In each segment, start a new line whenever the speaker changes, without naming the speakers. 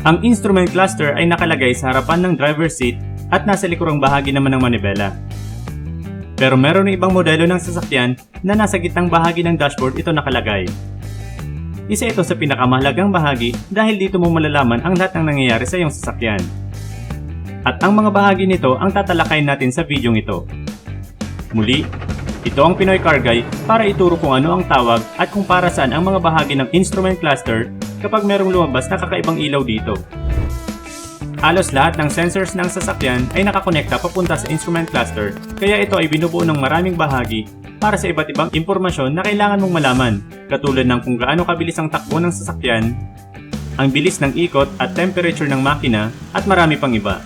Ang instrument cluster ay nakalagay sa harapan ng driver's seat at nasa likurang bahagi naman ng manibela. Pero meron ng ibang modelo ng sasakyan na nasa gitnang bahagi ng dashboard ito nakalagay. Isa ito sa pinakamahalagang bahagi dahil dito mo malalaman ang lahat ng nangyayari sa iyong sasakyan. At ang mga bahagi nito ang tatalakayin natin sa videong ito. Muli, ito ang Pinoy Car Guy para ituro kung ano ang tawag at kung para saan ang mga bahagi ng instrument cluster kapag merong lumabas na kakaibang ilaw dito. Halos lahat ng sensors ng sasakyan ay nakakonekta papunta sa instrument cluster kaya ito ay binubuo ng maraming bahagi para sa iba't ibang impormasyon na kailangan mong malaman katulad ng kung gaano kabilis ang takbo ng sasakyan, ang bilis ng ikot at temperature ng makina at marami pang iba.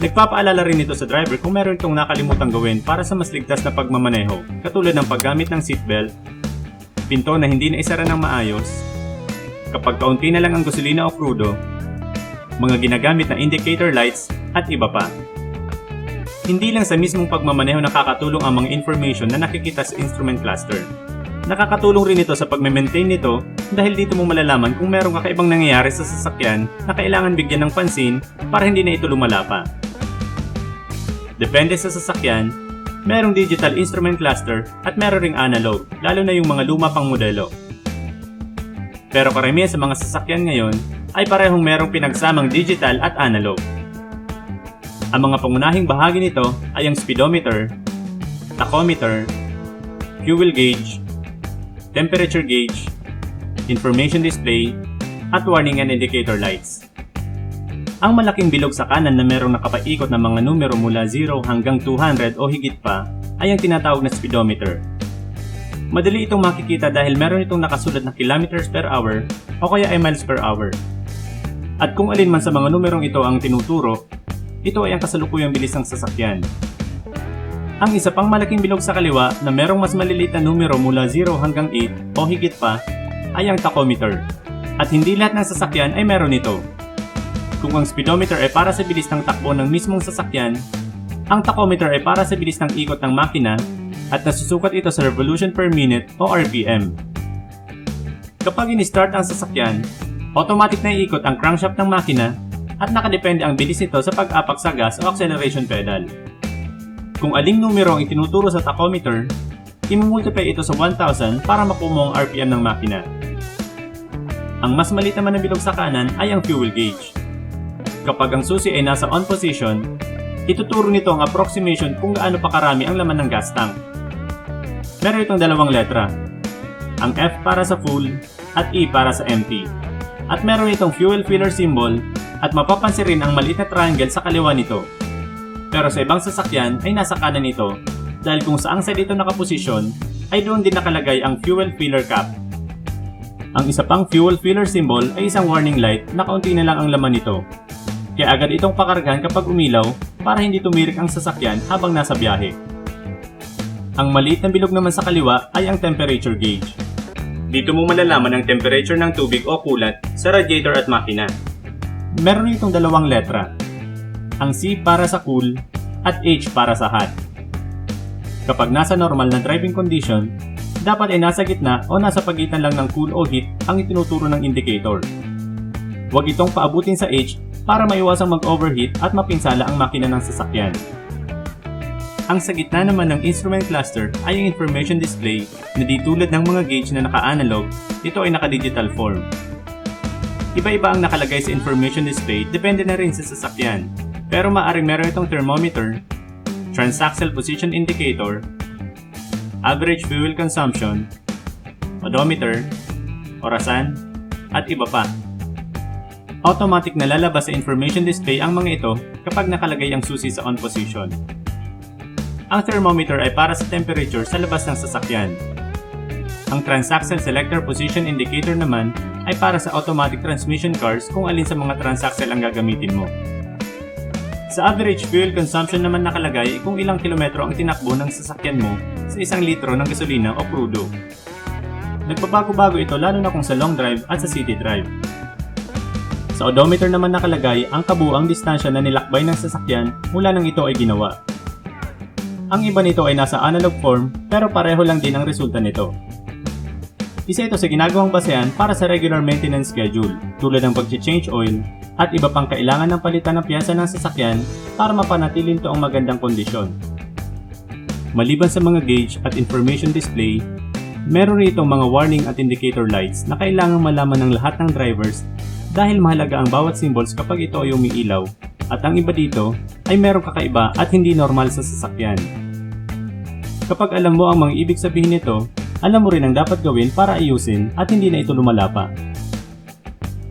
Nagpapaalala rin ito sa driver kung meron itong nakalimutang gawin para sa mas ligtas na pagmamaneho katulad ng paggamit ng seatbelt, pinto na hindi na isara ng maayos, kapag kaunti na lang ang gasolina o krudo, mga ginagamit na indicator lights at iba pa. Hindi lang sa mismong pagmamaneho nakakatulong ang mga information na nakikita sa instrument cluster. Nakakatulong rin ito sa pagme-maintain nito dahil dito mo malalaman kung merong kakaibang nangyayari sa sasakyan na kailangan bigyan ng pansin para hindi na ito lumala pa. Depende sa sasakyan, merong digital instrument cluster at meron ring analog, lalo na yung mga luma pang modelo. Pero karamihan sa mga sasakyan ngayon ay parehong merong pinagsamang digital at analog. Ang mga pangunahing bahagi nito ay ang speedometer, tachometer, fuel gauge, temperature gauge, information display, at warning and indicator lights. Ang malaking bilog sa kanan na merong nakapaikot na mga numero mula 0 hanggang 200 o higit pa ay ang tinatawag na speedometer. Madali itong makikita dahil meron itong nakasulat na kilometers per hour o kaya ay miles per hour. At kung alin man sa mga numerong ito ang tinuturo, ito ay ang kasalukuyang bilis ng sasakyan. Ang isa pang malaking bilog sa kaliwa na merong mas maliliit na numero mula 0 hanggang 8 o higit pa ay ang tachometer. At hindi lahat ng sasakyan ay meron ito. Kung ang speedometer ay para sa bilis ng takbo ng mismong sasakyan, ang tachometer ay para sa bilis ng ikot ng makina at nasusukat ito sa revolution per minute o RPM. Kapag in-start ang sasakyan, automatic na iikot ang crankshaft ng makina at nakadepende ang bilis nito sa pag-apak sa gas o acceleration pedal. Kung aling numero ang itinuturo sa tachometer, imumultiply ito sa 1,000 para makuha ang RPM ng makina. Ang mas maliit naman na bilog sa kanan ay ang fuel gauge. Kapag ang susi ay nasa on position, ituturo nito ang approximation kung gaano pa karami ang laman ng gas tank. Meron itong dalawang letra. Ang F para sa full at E para sa empty. At meron itong fuel filler symbol at mapapansin rin ang maliit na triangle sa kaliwa nito. Pero sa ibang sasakyan ay nasa kanan ito dahil kung saang side ito nakaposisyon ay doon din nakalagay ang fuel filler cap. Ang isa pang fuel filler symbol ay isang warning light na kaunti na lang ang laman nito. Kaya agad itong pakargahan kapag umilaw para hindi tumirik ang sasakyan habang nasa biyahe. Ang maliit na bilog naman sa kaliwa ay ang temperature gauge. Dito mo malalaman ang temperature ng tubig o kulat sa radiator at makina. Meron itong dalawang letra. Ang C para sa cool at H para sa hot. Kapag nasa normal na driving condition, dapat ay nasa gitna o nasa pagitan lang ng cool o heat ang itinuturo ng indicator. Huwag itong paabutin sa H para maiwasang mag-overheat at mapinsala ang makina ng sasakyan. Ang sa gitna naman ng instrument cluster ay ang information display na di tulad ng mga gauge na naka-analog, ito ay naka-digital form. Iba-iba ang nakalagay sa information display depende na rin sa sasakyan. Pero maaring meron itong thermometer, transaxle position indicator, average fuel consumption, odometer, orasan, at iba pa. Automatic na lalabas sa information display ang mga ito kapag nakalagay ang susi sa on position. Ang thermometer ay para sa temperature sa labas ng sasakyan. Ang transaxle selector position indicator naman ay para sa automatic transmission cars kung alin sa mga transaxle ang gagamitin mo. Sa average fuel consumption naman nakalagay kung ilang kilometro ang tinakbo ng sasakyan mo sa isang litro ng gasolina o crudo. Nagbabago-bago ito lalo na kung sa long drive at sa city drive. Sa odometer naman nakalagay ang kabuang distansya na nilakbay ng sasakyan mula nang ito ay ginawa. Ang iba nito ay nasa analog form pero pareho lang din ang resulta nito. Isa ito sa ginagawang basehan para sa regular maintenance schedule tulad ng pag-change oil at iba pang kailangan ng palitan ng piyesa ng sasakyan para mapanatiling ito ang magandang kondisyon. Maliban sa mga gauge at information display, meron rito mga warning at indicator lights na kailangang malaman ng lahat ng drivers dahil mahalaga ang bawat symbols kapag ito ay umiilaw at ang iba dito ay merong kakaiba at hindi normal sa sasakyan. Kapag alam mo ang mga ibig sabihin nito, alam mo rin ang dapat gawin para ayusin at hindi na ito lumalapa.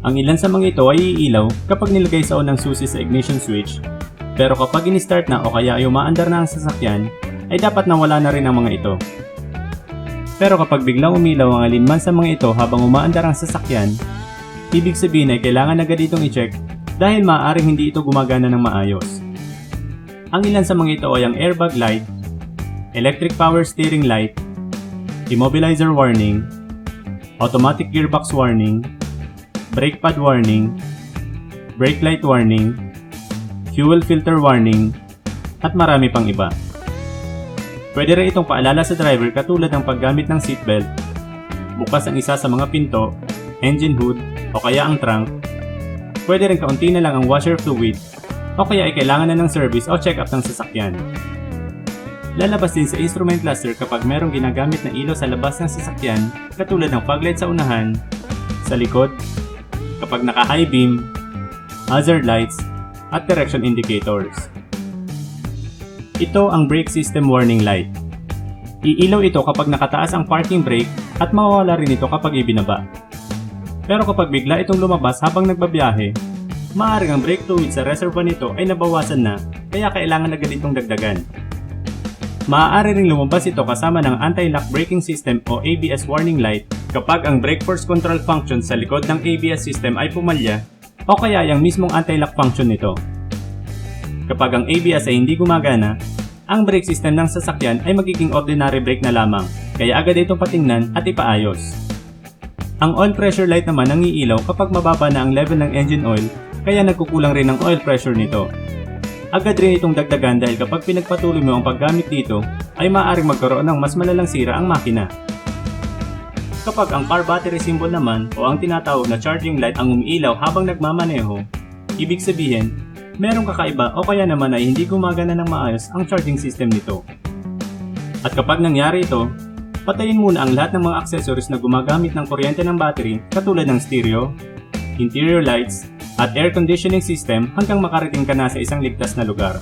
Ang ilan sa mga ito ay iilaw kapag nilagay sa unang susi sa ignition switch, pero kapag in-start na o kaya ay umaandar na ang sasakyan, ay dapat nawala na rin ang mga ito. Pero kapag biglang umilaw ang alinman sa mga ito habang umaandar ang sasakyan, ibig sabihin ay kailangan agad itong i-check dahil maaaring hindi ito gumagana ng maayos. Ang ilan sa mga ito ay ang airbag light, electric power steering light, immobilizer warning, automatic gearbox warning, brake pad warning, brake light warning, fuel filter warning, at marami pang iba. Pwede rin itong paalala sa driver katulad ng paggamit ng seatbelt, bukas ang isa sa mga pinto, engine hood, o kaya ang trunk, pwede rin kaunti na lang ang washer fluid, o kaya ay kailangan na ng service o check-up ng sasakyan. Lalabas din sa instrument cluster kapag merong ginagamit na ilaw sa labas ng sasakyan katulad ng fog light sa unahan, sa likod, kapag naka-high beam, hazard lights, at direction indicators. Ito ang brake system warning light. Iilaw ito kapag nakataas ang parking brake at mawawala rin ito kapag ibinaba. Pero kapag bigla itong lumabas habang nagbabiyahe, maaaring ang brake fluid sa reservoir nito ay nabawasan na kaya kailangan agad itong dagdagan. Maaari ring lumabas ito kasama ng anti-lock braking system o ABS warning light kapag ang brake force control function sa likod ng ABS system ay pumalya o kaya yung mismong anti-lock function nito. Kapag ang ABS ay hindi gumagana, ang brake system ng sasakyan ay magiging ordinary brake na lamang, kaya agad itong patingnan at ipaayos. Ang oil pressure light naman ang iilaw kapag mababa na ang level ng engine oil, kaya nagkukulang rin ang oil pressure nito. Agad rin itong dagdagan dahil kapag pinagpatuloy mo ang paggamit dito, ay maaaring magkaroon ng mas malalang sira ang makina. Kapag ang car battery symbol naman o ang tinatawag na charging light ang umiilaw habang nagmamaneho, ibig sabihin, merong kakaiba o kaya naman ay hindi gumagana ng maayos ang charging system nito. At kapag nangyari ito, patayin muna ang lahat ng mga accessories na gumagamit ng kuryente ng battery katulad ng stereo, interior lights, at air conditioning system hanggang makarating ka na sa isang ligtas na lugar.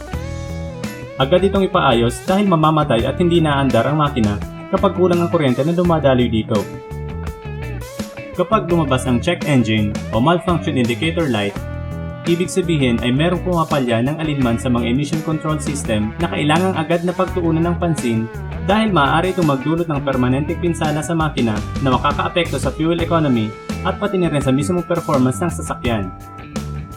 Agad itong ipaayos dahil mamamatay at hindi naandar ang makina kapag kulang ang kuryente na dumadaloy dito. Kapag lumabas ang check engine o malfunction indicator light, ibig sabihin ay merong pumapalya ng alinman sa mga emission control system na kailangang agad na pagtuunan ng pansin dahil maaari itong magdulot ng permanenteng pinsala sa makina na makakaapekto sa fuel economy at pati na rin sa mismong performance ng sasakyan.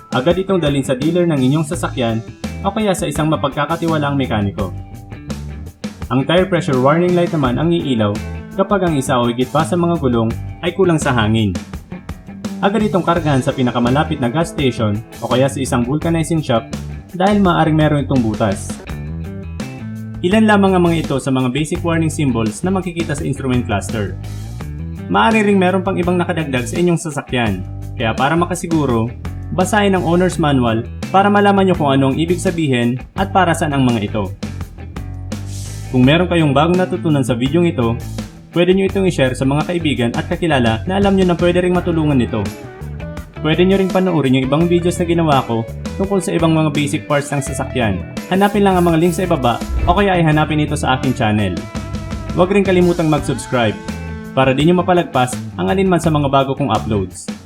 Agad itong dalhin sa dealer ng inyong sasakyan o kaya sa isang mapagkakatiwalaang mekaniko. Ang tire pressure warning light naman ang iilaw kapag ang isa o higit pa sa mga gulong ay kulang sa hangin. Agad itong kargahan sa pinakamalapit na gas station o kaya sa isang vulcanizing shop dahil maaaring meron itong butas. Ilan lamang ang mga ito sa mga basic warning symbols na makikita sa instrument cluster. Maaari ring meron pang ibang nakadagdag sa inyong sasakyan, kaya para makasiguro, basahin ang owner's manual para malaman nyo kung ano ang ibig sabihin at para saan ang mga ito. Kung meron kayong bagong natutunan sa video ito, pwede nyo itong i-share sa mga kaibigan at kakilala na alam nyo na pwede ring matulungan nito. Pwede nyo ring panoorin yung ibang videos na ginawa ko tungkol sa ibang mga basic parts ng sasakyan. Hanapin lang ang mga links sa ibaba o kaya ay hanapin ito sa aking channel. Huwag rin kalimutang mag-subscribe para di nyo mapalagpas ang alinman sa mga bago kong uploads.